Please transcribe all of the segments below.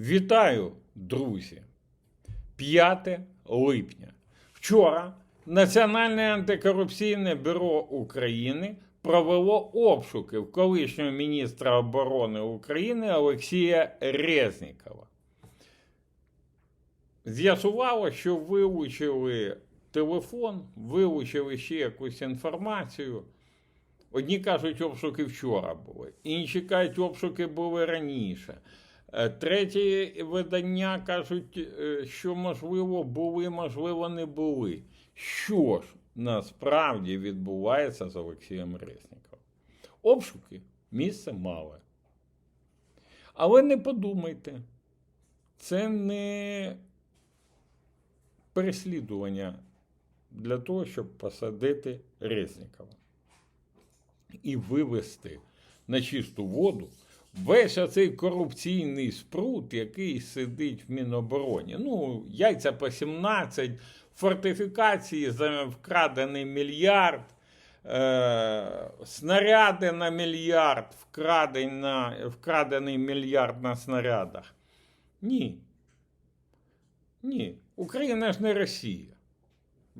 Вітаю, друзі! 5 липня. Вчора Національне антикорупційне бюро України провело обшуки в колишнього міністра оборони України Олексія Резнікова. З'ясувало, що вилучили телефон, вилучили ще якусь інформацію. Одні кажуть, обшуки вчора були, інші кажуть, обшуки були раніше. Е, Треті видання кажуть, е, що можливо були, можливо, не були. Що ж насправді відбувається з Олексієм Резніковим? Обшуки місце мали. Але не подумайте, це не переслідування для того, щоб посадити Резнікова і вивести на чисту воду весь оцей корупційний спрут, який сидить в Мінобороні. Ну, яйця по 17, фортифікації за вкрадений мільярд, е, снаряди на мільярд, вкрадений, на, вкрадений мільярд на снарядах. Ні. Ні. Україна ж не Росія.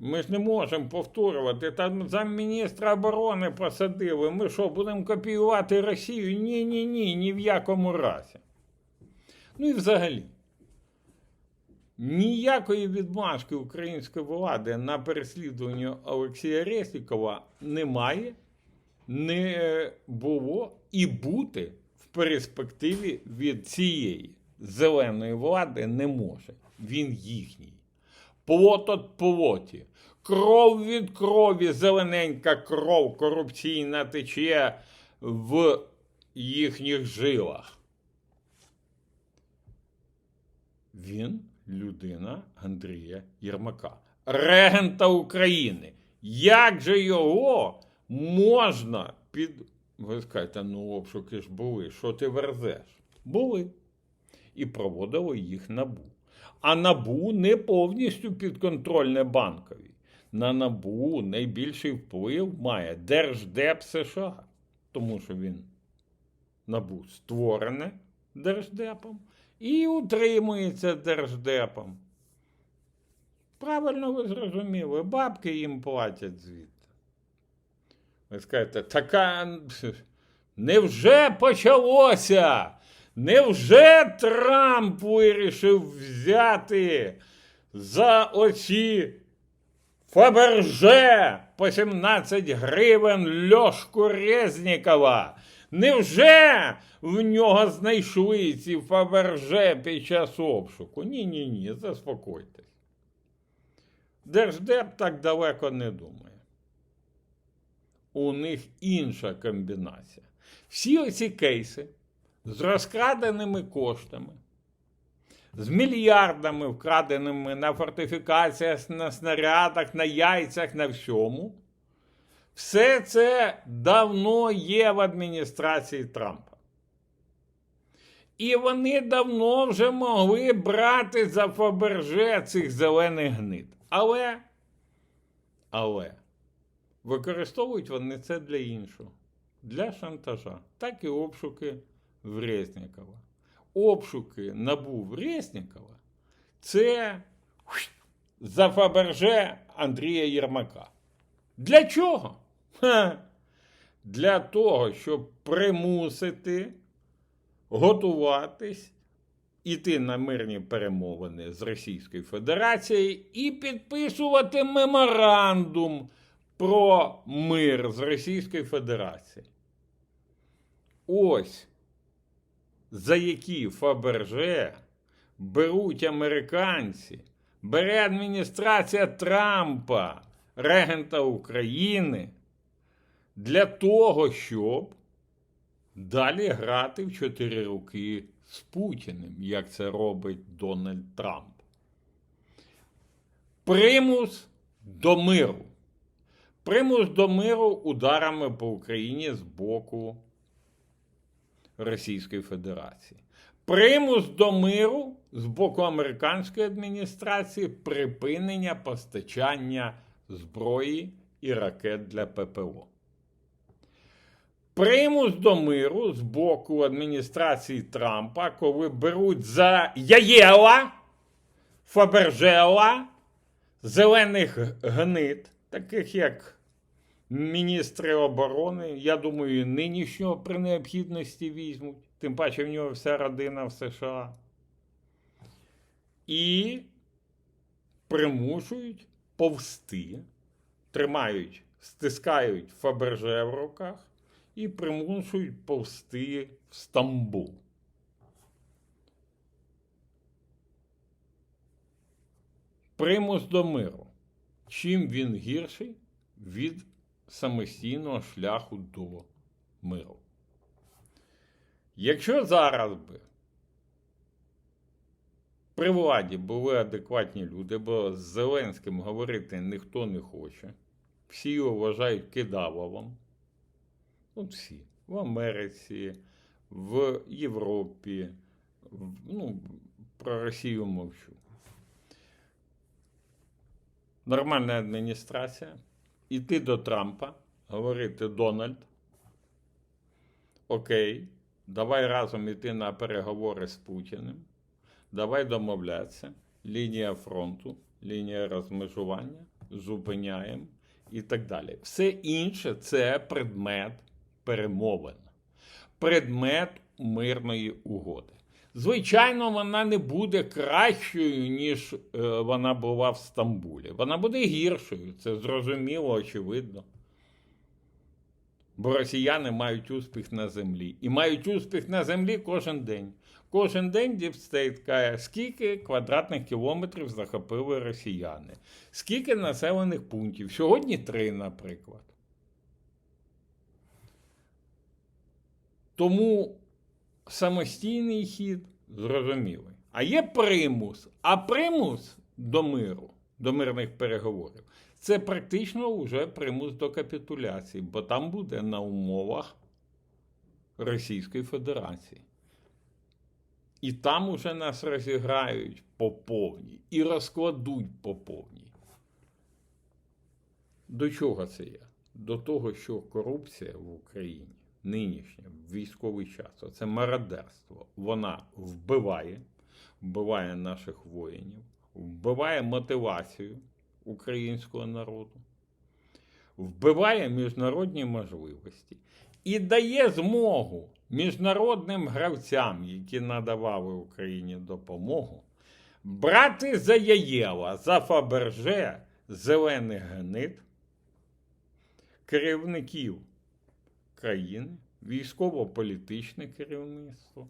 Ми ж не можемо повторювати. Там замміністра оборони посадили. Ми що, будемо копіювати Росію? Ні, ні, ні, ні в якому разі. Ну і взагалі. Ніякої відмашки української влади на переслідування Олексія Резнікова немає, не було і бути в перспективі від цієї зеленої влади не може. Він їхній плот от плоті, кров від крові, зелененька кров корупційна тече в їхніх жилах. Він людина Андрія Єрмака, регента України. Як же його можна під. Ви скажете, ну обшуки ж були, що ти верзеш? Були. І проводило їх набу. А набу не повністю підконтрольне банкові. На набу найбільший вплив має Держдеп США, тому що він набу створене Держдепом і утримується Держдепом. Правильно ви зрозуміли, бабки їм платять звідти. Ви скажете, така невже почалося? Невже Трамп вирішив взяти за оці Фаберже по 17 гривень Льошку Резнікова? Невже в нього знайшли ці Фаберже під час обшуку? Ні, ні, ні, заспокойтесь. Держдеп так далеко не думає. У них інша комбінація. Всі оці кейси з розкраденими коштами, з мільярдами, вкраденими на фортифікаціях, на снарядах, на яйцях, на всьому. Все це давно є в адміністрації Трампа. І вони давно вже могли брати за Фаберже цих зелених гнид. Але, але, використовують вони це для іншого, для шантажа, так і обшуки в Резнікова. Обшуки набув Резнікова це за Фаберже Андрія Єрмака. Для чого? Ха. Для того, щоб примусити готуватись, іти на мирні перемовини з Російською Федерацією і підписувати меморандум про мир з Російською Федерацією. Ось за які Фаберже беруть американці, бере адміністрація Трампа, регента України, для того, щоб далі грати в чотири роки з Путіним, як це робить Дональд Трамп. Примус до миру. Примус до миру ударами по Україні з боку Російської Федерації. Примус до миру з боку американської адміністрації припинення постачання зброї і ракет для ППО. Примус до миру з боку адміністрації Трампа, коли беруть за Яєла, Фабержела, зелених гнид, таких як міністри оборони, я думаю, і нинішнього при необхідності візьмуть, тим паче в нього вся родина в США. І примушують повсти, тримають, стискають Фаберже в руках і примушують повсти в Стамбул. Примус до миру. Чим він гірший від самостійного шляху до миру? Якщо зараз би при владі були адекватні люди, бо з Зеленським говорити ніхто не хоче, всі його вважають кидавовом. Ну, всі. В Америці, в Європі, в, ну, про Росію мовчу. Нормальна адміністрація. Іти до Трампа, говорити Дональд. Окей, давай разом іти на переговори з Путіним. Давай домовлятися. Лінія фронту, лінія розмежування, зупиняємо і так далі. Все інше це предмет перемовин, предмет мирної угоди. Звичайно, вона не буде кращою, ніж е, вона була в Стамбулі. Вона буде гіршою, це зрозуміло, очевидно. Бо росіяни мають успіх на землі. І мають успіх на землі кожен день. Кожен день Діпстейт каже, скільки квадратних кілометрів захопили росіяни, скільки населених пунктів. Сьогодні три, наприклад. Тому самостійний хід зрозумілий. А є примус. А примус до миру, до мирних переговорів, це практично вже примус до капітуляції, бо там буде на умовах Російської Федерації. І там уже нас розіграють по повній і розкладуть по повній. До чого це я? До того, що корупція в Україні нинішня, в військовий час, це мародерство. Вона вбиває, вбиває наших воїнів, вбиває мотивацію українського народу, вбиває міжнародні можливості і дає змогу міжнародним гравцям, які надавали Україні допомогу, брати за Яєла, за Фаберже зелених гнид, керівників країни, військово-політичне керівництво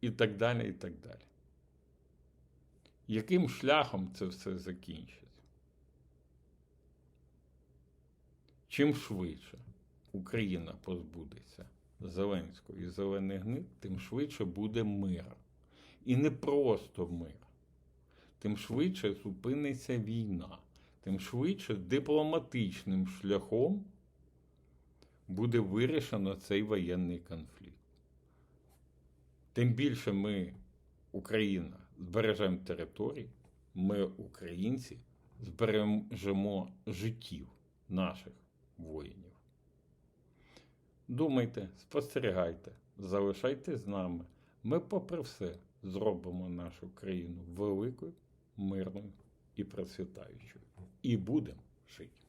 і так далі, і так далі. Яким шляхом це все закінчиться? Чим швидше Україна позбудеться Зеленського і зелених гнид, тим швидше буде мир. І не просто мир. Тим швидше зупиниться війна, тим швидше дипломатичним шляхом буде вирішено цей воєнний конфлікт. Тим більше ми, Україна, збережемо території, ми, українці, збережемо життів наших воїнів. Думайте, спостерігайте, залишайтесь з нами. Ми, попри все, зробимо нашу країну великою, мирною і процвітаючою. І будемо жити.